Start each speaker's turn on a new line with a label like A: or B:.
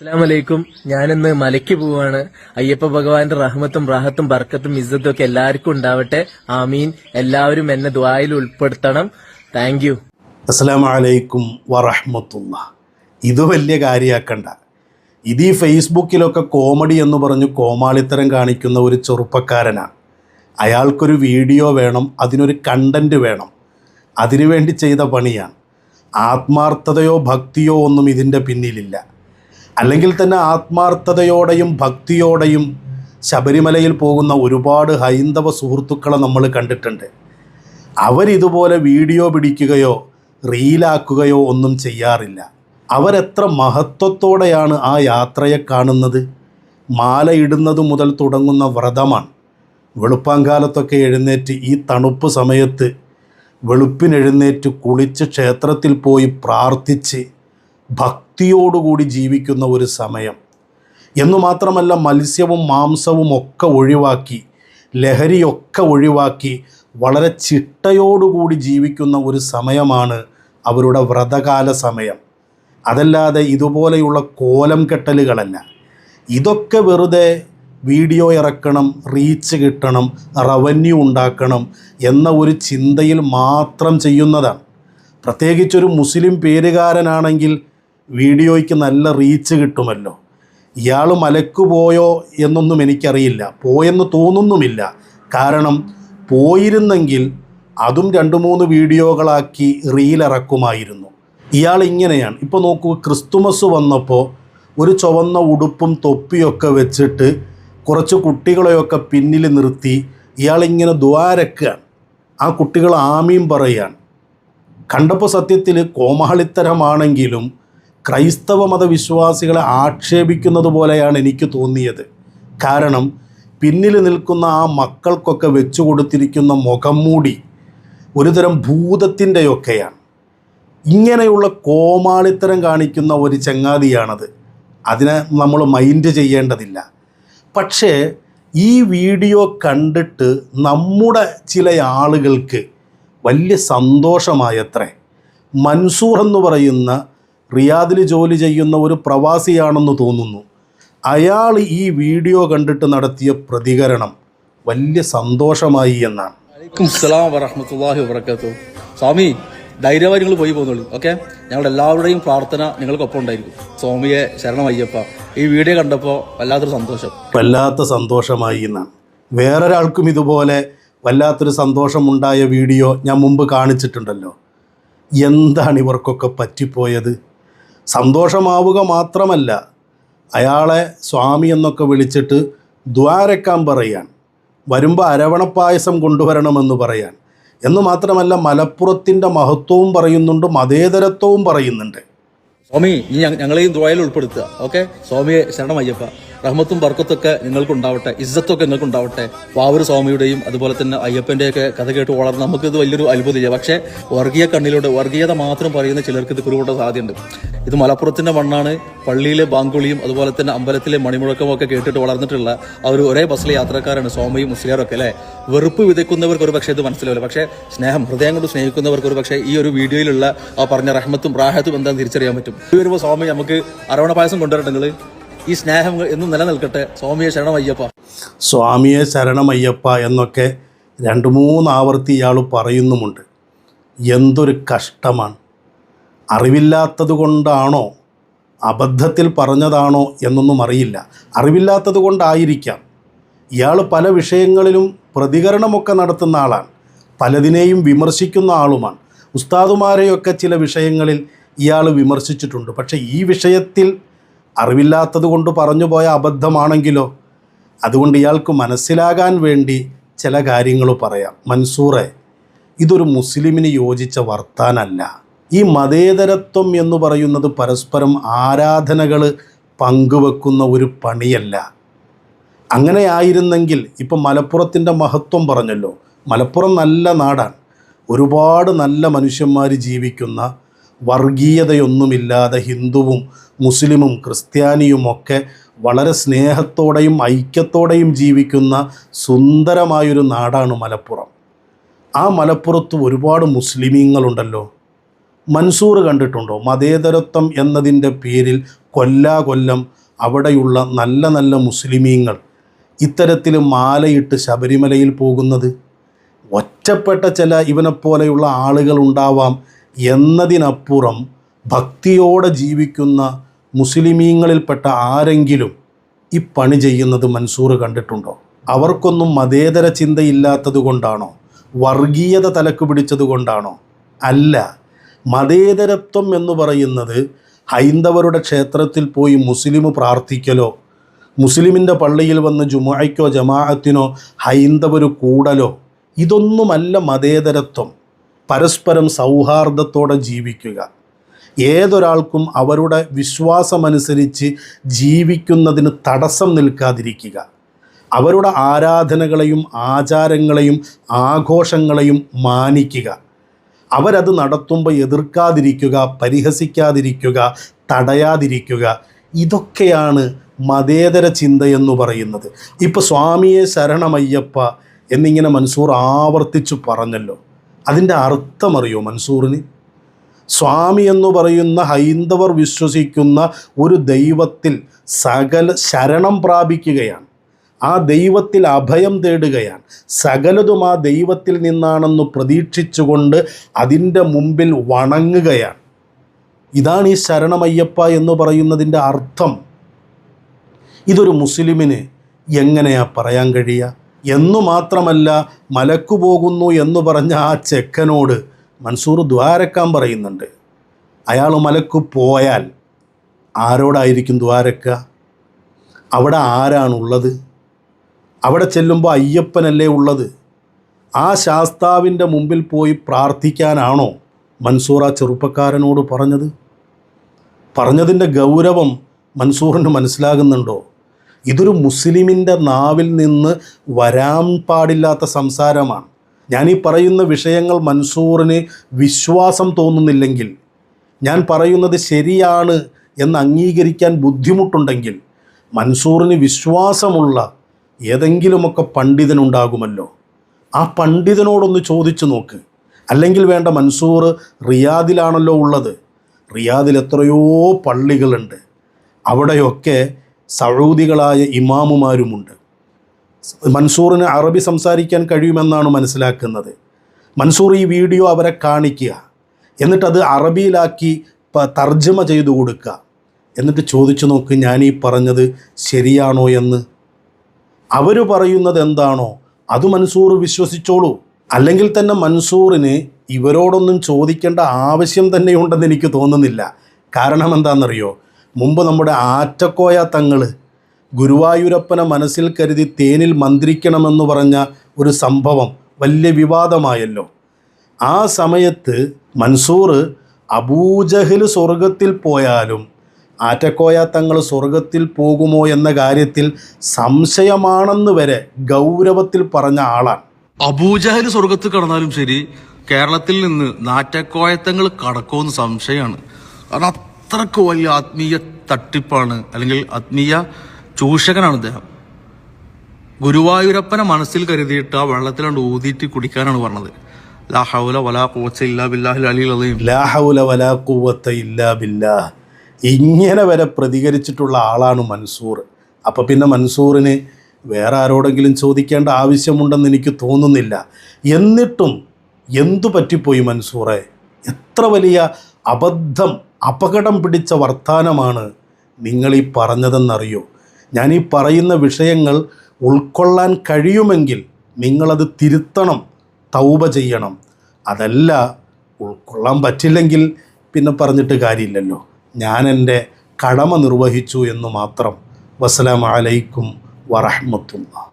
A: അസ്സലാമലൈക്കും. ഞാനിന്ന് മലയ്ക്ക് പോവാണ്. അയ്യപ്പ ഭഗവാന്റെ റഹ്മത്തും റാഹത്തും ബർക്കത്തും ഇസ്സത്തും ഒക്കെ എല്ലാവർക്കും ഉണ്ടാവട്ടെ. ആമീൻ. എല്ലാവരും എന്നെ ദ്വായിൽ ഉൾപ്പെടുത്തണം. താങ്ക് യു
B: അലൈക്കും വറഹ്മത്തുള്ള ഇത് വലിയ കാര്യമാക്കണ്ട ഇത് ഈ ഫേസ്ബുക്കിലൊക്കെ കോമഡി എന്ന് പറഞ്ഞു കോമാളിത്തരം കാണിക്കുന്ന ഒരു ചെറുപ്പക്കാരനാണ്. അയാൾക്കൊരു വീഡിയോ വേണം അതിനൊരു കണ്ടന്റ് വേണം. അതിനുവേണ്ടി ചെയ്ത പണിയാണ്. ആത്മാർത്ഥതയോ ഭക്തിയോ ഒന്നും ഇതിന്റെ പിന്നിലില്ല. അല്ലെങ്കിൽ തന്നെ ആത്മാർത്ഥതയോടെയും ഭക്തിയോടെയും ശബരിമലയിൽ പോകുന്ന ഒരുപാട് ഹൈന്ദവ സുഹൃത്തുക്കളെ നമ്മൾ കണ്ടിട്ടുണ്ട്. അവരിതുപോലെ വീഡിയോ പിടിക്കുകയോ റീലാക്കുകയോ ഒന്നും ചെയ്യാറില്ല. അവരെത്ര മഹത്വത്തോടെയാണ് ആ യാത്രയെ കാണുന്നത്? മാലയിടുന്നത് മുതൽ തുടങ്ങുന്ന വ്രതമാണ്. വെളുപ്പാങ്കാലത്തൊക്കെ എഴുന്നേറ്റ് ഈ തണുപ്പ് സമയത്ത് വെളുപ്പിനെഴുന്നേറ്റ് കുളിച്ച് ക്ഷേത്രത്തിൽ പോയി പ്രാർത്ഥിച്ച് ഭക്തിയോടുകൂടി ജീവിക്കുന്ന ഒരു സമയം. എന്നു മാത്രമല്ല മത്സ്യവും മാംസവും ഒക്കെ ഒഴിവാക്കി ലഹരിയൊക്കെ ഒഴിവാക്കി വളരെ ചിട്ടയോടുകൂടി ജീവിക്കുന്ന ഒരു സമയമാണ് അവരുടെ വ്രതകാല സമയം. അതല്ലാതെ ഇതുപോലെയുള്ള കോലം കെട്ടലുകളല്ല. ഇതൊക്കെ വെറുതെ വീഡിയോ ഇറക്കണം റീച്ച് കിട്ടണം റവന്യൂ ഉണ്ടാക്കണം എന്ന ഒരു ചിന്തയിൽ മാത്രം ചെയ്യുന്നതാണ്. പ്രത്യേകിച്ചൊരു മുസ്ലിം പേരുകാരനാണെങ്കിൽ വീഡിയോയ്ക്ക് നല്ല റീച്ച് കിട്ടുമല്ലോ. ഇയാൾ മലക്ക് പോയോ എന്നൊന്നും എനിക്കറിയില്ല. പോയെന്ന് തോന്നുന്നുമില്ല. കാരണം പോയിരുന്നെങ്കിൽ അതും രണ്ട് മൂന്ന് വീഡിയോകളാക്കി റീലിറക്കുമായിരുന്നു. ഇയാൾ ഇങ്ങനെയാണ്. ഇപ്പോൾ നോക്കൂ ക്രിസ്തുമസ് വന്നപ്പോൾ ഒരു ചുവന്ന ഉടുപ്പും തൊപ്പിയൊക്കെ വെച്ചിട്ട് കുറച്ച് കുട്ടികളെയൊക്കെ പിന്നിൽ നിർത്തി ഇയാളിങ്ങനെ ദ്വാരക്കുകയാണ് ആ കുട്ടികൾ ആമീൻ പറയുകയാണ് കണ്ടപ്പോൾ സത്യത്തിൽ കോമാളിത്തരമാണെങ്കിലും ക്രൈസ്തവ മതവിശ്വാസികളെ ആക്ഷേപിക്കുന്നത് പോലെയാണ് എനിക്ക് തോന്നിയത്. കാരണം പിന്നിൽ നിൽക്കുന്ന ആ മക്കൾക്കൊക്കെ വെച്ചു കൊടുത്തിരിക്കുന്ന മുഖം മൂടി ഒരുതരം ഭൂതത്തിന്റെയൊക്കെയാണ്. ഇങ്ങനെയുള്ള കോമാളിത്തരം കാണിക്കുന്ന ഒരു ചങ്ങാതിയാണത്. അതിനെ നമ്മൾ മൈൻഡ് ചെയ്യേണ്ടതില്ല. പക്ഷേ ഈ വീഡിയോ കണ്ടിട്ട് നമ്മുടെ ചില ആളുകൾക്ക് വലിയ സന്തോഷമായത്രേ. മൻസൂർ എന്ന് പറയുന്ന റിയാദിൽ ജോലി ചെയ്യുന്ന ഒരു പ്രവാസിയാണെന്ന് തോന്നുന്നു. അയാൾ ഈ വീഡിയോ കണ്ടിട്ട് നടത്തിയ പ്രതികരണം വലിയ സന്തോഷമായി എന്നാണ്.
C: വലൈക്കും വറഹമത്തല്ലാഹി വബർക്കാത്തു സ്വാമി ധൈര്യമായി നിങ്ങൾ പോയി പോകുന്നുള്ളൂ ഓക്കെ? ഞങ്ങളുടെ എല്ലാവരുടെയും പ്രാർത്ഥന നിങ്ങൾക്കൊപ്പം ഉണ്ടായിരിക്കും. സ്വാമിയെ ശരണം അയ്യപ്പ ഈ വീഡിയോ കണ്ടപ്പോൾ വല്ലാത്തൊരു സന്തോഷം.
B: വല്ലാത്ത സന്തോഷമായി എന്നാണ്. വേറൊരാൾക്കും ഇതുപോലെ വല്ലാത്തൊരു സന്തോഷമുണ്ടായ വീഡിയോ ഞാൻ മുമ്പ് കാണിച്ചിട്ടുണ്ടല്ലോ. എന്താണ് ഇവർക്കൊക്കെ പറ്റിപ്പോയത്? സന്തോഷമാവുക മാത്രമല്ല അയാളെ സ്വാമി എന്നൊക്കെ വിളിച്ചിട്ട് ദ്വാരക്കാൻ പറയാൻ വരുമ്പോൾ അരവണപ്പായസം കൊണ്ടുവരണമെന്ന് പറയാൻ എന്ന് മാത്രമല്ല മലപ്പുറത്തിന്റെ മഹത്വവും പറയുന്നുണ്ട് മതേതരത്വവും പറയുന്നുണ്ട്.
C: സ്വാമി ഞങ്ങളെയും ദ്വായിൽ ഉൾപ്പെടുത്തുക. ഓക്കെ? സ്വാമിയെ ശരണം അയ്യപ്പ റഹ്മത്തും ബർക്കത്തൊക്കെ നിങ്ങൾക്കുണ്ടാവട്ടെ ഇസ്സത്തൊക്കെ നിങ്ങൾക്കുണ്ടാവട്ടെ. വാവൂർ സ്വാമിയുടെയും അതുപോലെ തന്നെ അയ്യപ്പന്റെയൊക്കെ കഥ കേട്ട് വളർന്ന് നമുക്കിത് വലിയൊരു അത്ഭുതമില്ല പക്ഷേ വർഗീയ കണ്ണിലൂടെ വർഗീയത മാത്രം പറയുന്ന ചിലർക്ക് ഇത് കുരുകൂട്ട സാധ്യതയുണ്ട്. ഇത് മലപ്പുറത്തിന്റെ മണ്ണാണ്. പള്ളിയിലെ ബാങ്കുളിയും അതുപോലെ തന്നെ അമ്പലത്തിലെ മണിമുഴക്കവും ഒക്കെ കേട്ടിട്ട് വളർന്നിട്ടുള്ള ആ ഒരു ഒരേ ബസ്സിലെ യാത്രക്കാരാണ് സ്വാമിയും മുസ്ലിയാരും ഒക്കെ അല്ലേ? വെറുപ്പ് വിതയ്ക്കുന്നവർക്ക് ഒരു പക്ഷേ ഇത് മനസ്സിലാവില്ല. പക്ഷേ സ്നേഹം ഹൃദയം കൊണ്ട് സ്നേഹിക്കുന്നവർക്ക് ഒരു പക്ഷേ ഈ ഒരു വീഡിയോയിലുള്ള ആ പറഞ്ഞ റഹ്മത്തും റാഹത്തും എന്താണെന്ന് തിരിച്ചറിയാൻ പറ്റും. ഈ വരുമ്പോൾ സ്വാമി നമുക്ക് അരവണ പായസം കൊണ്ടുവരട്ടെങ്കിൽ ഈ സ്നേഹം എന്നും നിലനിൽക്കട്ടെ. സ്വാമിയെ ശരണം അയ്യപ്പ
B: സ്വാമിയെ ശരണമയ്യപ്പ എന്നൊക്കെ രണ്ട് മൂന്ന് ആവർത്തി ഇയാൾ പറയുന്നുമുണ്ട്. എന്തൊരു കഷ്ടമാണ്. അറിവില്ലാത്തത് കൊണ്ടാണോ? അബദ്ധത്തിൽ പറഞ്ഞതാണോ എന്നൊന്നും അറിയില്ല. അറിവില്ലാത്തത് കൊണ്ടായിരിക്കാം. ഇയാൾ പല വിഷയങ്ങളിലും പ്രതികരണമൊക്കെ നടത്തുന്ന ആളാണ്. പലതിനെയും വിമർശിക്കുന്ന ആളുമാണ്. ഉസ്താദുമാരെയൊക്കെ ചില വിഷയങ്ങളിൽ ഇയാൾ വിമർശിച്ചിട്ടുണ്ട്. പക്ഷേ ഈ വിഷയത്തിൽ അറിവില്ലാത്തത് കൊണ്ട് പറഞ്ഞു പോയ അബദ്ധമാണെങ്കിലോ? അതുകൊണ്ട് ഇയാൾക്ക് മനസ്സിലാകാൻ വേണ്ടി ചില കാര്യങ്ങൾ പറയാം. മൻസൂറെ ഇതൊരു മുസ്ലിമിന് യോജിച്ച വർത്താനല്ല. ഈ മതേതരത്വം എന്ന് പറയുന്നത് പരസ്പരം ആരാധനകൾ പങ്കുവെക്കുന്ന ഒരു പണിയല്ല. അങ്ങനെ ആയിരുന്നെങ്കിൽ ഇപ്പം മലപ്പുറത്തിന്റെ മഹത്വം പറഞ്ഞല്ലോ. മലപ്പുറം നല്ല നാടാണ്. ഒരുപാട് നല്ല മനുഷ്യന്മാർ ജീവിക്കുന്ന വർഗീയതയൊന്നുമില്ലാതെ ഹിന്ദുവും മുസ്ലിമും ക്രിസ്ത്യാനിയുമൊക്കെ വളരെ സ്നേഹത്തോടെയും ഐക്യത്തോടെയും ജീവിക്കുന്ന സുന്ദരമായൊരു നാടാണ് മലപ്പുറം. ആ മലപ്പുറത്ത് ഒരുപാട് മുസ്ലിമീങ്ങളുണ്ടല്ലോ. മൻസൂർ കണ്ടിട്ടുണ്ടോ? മതേതരത്വം എന്നതിന്റെ പേരിൽ കൊല്ലാകൊല്ലം അവിടെയുള്ള നല്ല നല്ല മുസ്ലിമീങ്ങൾ. ഇത്തരത്തിൽ മാലയിട്ട് ശബരിമലയിൽ പോകുന്നത്. ഒറ്റപ്പെട്ട ചില ഇവനെപ്പോലെയുള്ള ആളുകൾ ഉണ്ടാവാം എന്നതിനപ്പുറം ഭക്തിയോടെ ജീവിക്കുന്ന മുസ്ലിമീങ്ങളിൽപ്പെട്ട ആരെങ്കിലും ഈ പണി ചെയ്യുന്നത് മൻസൂർ കണ്ടിട്ടുണ്ടോ? അവർക്കൊന്നും മതേതര ചിന്തയില്ലാത്തത് കൊണ്ടാണോ? വർഗീയത തലക്ക് പിടിച്ചത് കൊണ്ടാണോ? അല്ല. മതേതരത്വം എന്ന് പറയുന്നത് ഹൈന്ദവരുടെ ക്ഷേത്രത്തിൽ പോയി മുസ്ലിം പ്രാർത്ഥിക്കലോ മുസ്ലിമിന്റെ പള്ളിയിൽ വന്ന് ജുമായ്ക്കോ ജമാഅത്തിനോ ഹൈന്ദവർ കൂടലോ ഇതൊന്നുമല്ല മതേതരത്വം. പരസ്പരം സൗഹാർദ്ദത്തോടെ ജീവിക്കുക. ഏതൊരാൾക്കും അവരുടെ വിശ്വാസമനുസരിച്ച് ജീവിക്കുന്നതിന് തടസ്സം നിൽക്കാതിരിക്കുക. അവരുടെ ആരാധനകളെയും ആചാരങ്ങളെയും ആഘോഷങ്ങളെയും മാനിക്കുക. അവരത് നടത്തുമ്പോൾ എതിർക്കാതിരിക്കുക പരിഹസിക്കാതിരിക്കുക തടയാതിരിക്കുക ഇതൊക്കെയാണ് മതേതര ചിന്തയെന്ന് പറയുന്നത്. ഇപ്പോൾ സ്വാമിയെ ശരണമയ്യപ്പ എന്നിങ്ങനെ മൻസൂർ ആവർത്തിച്ചു പറഞ്ഞല്ലോ. അതിന്റെ അർത്ഥമറിയോ മൻസൂറിന്? സ്വാമി എന്ന് പറയുന്ന ഹൈന്ദവർ വിശ്വസിക്കുന്ന ഒരു ദൈവത്തിൽ സകല ശരണം പ്രാപിക്കുകയാണ്. ആ ദൈവത്തിൽ അഭയം തേടുകയാണ്. സകലതും ആ ദൈവത്തിൽ നിന്നാണെന്ന് പ്രതീക്ഷിച്ചുകൊണ്ട് അതിന്റെ മുമ്പിൽ വണങ്ങുകയാണ്. ഇതാണ് ഈ ശരണമയ്യപ്പ എന്ന് പറയുന്നതിന്റെ അർത്ഥം. ഇതൊരു മുസ്ലിമിന് എങ്ങനെയാ പറയാൻ കഴിയുക? എന്നു മാത്രമല്ല മലക്കു പോകുന്നു എന്ന് പറഞ്ഞ ആ ചെക്കനോട് മൻസൂർ ദ്വാരക്കാൻ പറയുന്നുണ്ട്. അയാൾ മലക്കു പോയാൽ ആരോടായിരിക്കും ദ്വാരക്ക അവിടെ ആരാണുള്ളത്? അവിടെ ചെല്ലുമ്പോൾ അയ്യപ്പനല്ലേ ഉള്ളത്? ആ ശാസ്താവിന്റെ മുമ്പിൽ പോയി പ്രാർത്ഥിക്കാനാണോ മൻസൂർ ആ ചെറുപ്പക്കാരനോട് പറഞ്ഞത്? പറഞ്ഞതിന്റെ ഗൗരവം മൻസൂറിന് മനസ്സിലാകുന്നുണ്ടോ? ഇതൊരു മുസ്ലിമിന്റെ നാവിൽ നിന്ന് വരാൻ പാടില്ലാത്ത സംസാരമാണ്. ഞാൻ ഈ പറയുന്ന വിഷയങ്ങൾ മൻസൂറിന് വിശ്വാസം തോന്നുന്നില്ലെങ്കിൽ ഞാൻ പറയുന്നത് ശരിയാണ് എന്ന് അംഗീകരിക്കാൻ ബുദ്ധിമുട്ടുണ്ടെങ്കിൽ മൻസൂറിന് വിശ്വാസമുള്ള ഏതെങ്കിലുമൊക്കെ പണ്ഡിതനുണ്ടാകുമല്ലോ. ആ പണ്ഡിതനോടൊന്ന് ചോദിച്ചു നോക്ക്. അല്ലെങ്കിൽ വേണ്ട മൻസൂർ റിയാദിലാണല്ലോ ഉള്ളത്. റിയാദിൽ എത്രയോ പള്ളികളുണ്ട്. അവിടെയൊക്കെ സൗദികളായ ഇമാമുമാരുമുണ്ട്. മൻസൂറിന് അറബി സംസാരിക്കാൻ കഴിയുമെന്നാണ് മനസ്സിലാക്കുന്നത്. മൻസൂർ ഈ വീഡിയോ അവരെ കാണിക്കുക. എന്നിട്ടത് അറബിയിലാക്കി തർജമ ചെയ്തു കൊടുക്കുക. എന്നിട്ട് ചോദിച്ചു നോക്ക് ഞാൻ ഈ പറഞ്ഞത് ശരിയാണോ എന്ന്. അവർ പറയുന്നത് എന്താണോ അത് മൻസൂർ വിശ്വസിച്ചോളൂ. അല്ലെങ്കിൽ തന്നെ മൻസൂറിന് ഇവരോടൊന്നും ചോദിക്കേണ്ട ആവശ്യം തന്നെയുണ്ടെന്ന് എനിക്ക് തോന്നുന്നില്ല. കാരണം എന്താണെന്നറിയോ? മുമ്പ് നമ്മുടെ ആറ്റക്കോയ തങ്ങൾ ഗുരുവായൂരപ്പനെ മനസ്സിൽ കരുതി തേനിൽ മന്ത്രിക്കണമെന്ന് പറഞ്ഞ ഒരു സംഭവം വലിയ വിവാദമായല്ലോ. ആ സമയത്ത് മൻസൂർ അബൂജഹിൽ സ്വർഗത്തിൽ പോയാലും ആറ്റക്കോയ തങ്ങൾ സ്വർഗത്തിൽ പോകുമോ എന്ന കാര്യത്തിൽ സംശയമാണെന്ന് വരെ ഗൗരവത്തിൽ പറഞ്ഞ ആളാണ്.
C: അബൂജഹൽ സ്വർഗത്ത് കടന്നാലും ശരി കേരളത്തിൽ നിന്ന് നാറ്റക്കോയത്തങ്ങൾ കടക്കുമെന്ന് സംശയമാണ്. കാരണം അത്രയ്ക്ക് വലിയ ആത്മീയ തട്ടിപ്പാണ് അല്ലെങ്കിൽ ആത്മീയ ചൂഷകനാണ് അദ്ദേഹം ഗുരുവായൂരപ്പനെ മനസ്സിൽ കരുതിയിട്ട് ആ വെള്ളത്തിലാണ്ട് ഊതിയിട്ട് കുടിക്കാനാണ് പറഞ്ഞത്. ലാ ഹൗല വലാ ഇല്ലാ അലീം
B: ലാ ഹൗല വലാ ഇല്ലാ ബില്ലാഹ്. ഇങ്ങനെ വരെ പ്രതികരിച്ചിട്ടുള്ള ആളാണ് മൻസൂർ. അപ്പോൾ പിന്നെ മൻസൂറിന് വേറെ ആരോടെങ്കിലും ചോദിക്കേണ്ട ആവശ്യമുണ്ടെന്ന് എനിക്ക് തോന്നുന്നില്ല. എന്നിട്ടും എന്തു പറ്റിപ്പോയി മൻസൂറെ? എത്ര വലിയ അബദ്ധം അപകടം പിടിച്ച വർത്തമാനമാണ് നിങ്ങളീ പറഞ്ഞതെന്നറിയോ? ഈ പറയുന്ന വിഷയങ്ങൾ ഉൾക്കൊള്ളാൻ കഴിയുമെങ്കിൽ നിങ്ങളത് തിരുത്തണം തൗബ ചെയ്യണം. അതല്ല ഉൾക്കൊള്ളാൻ പറ്റില്ലെങ്കിൽ പിന്നെ പറഞ്ഞിട്ട് കാര്യമില്ലല്ലോ. ഞാൻ എന്റെ കടമ നിർവഹിച്ചു എന്ന് മാത്രം. വസ്സലാമലൈക്കും വറഹ്മത്തുള്ള.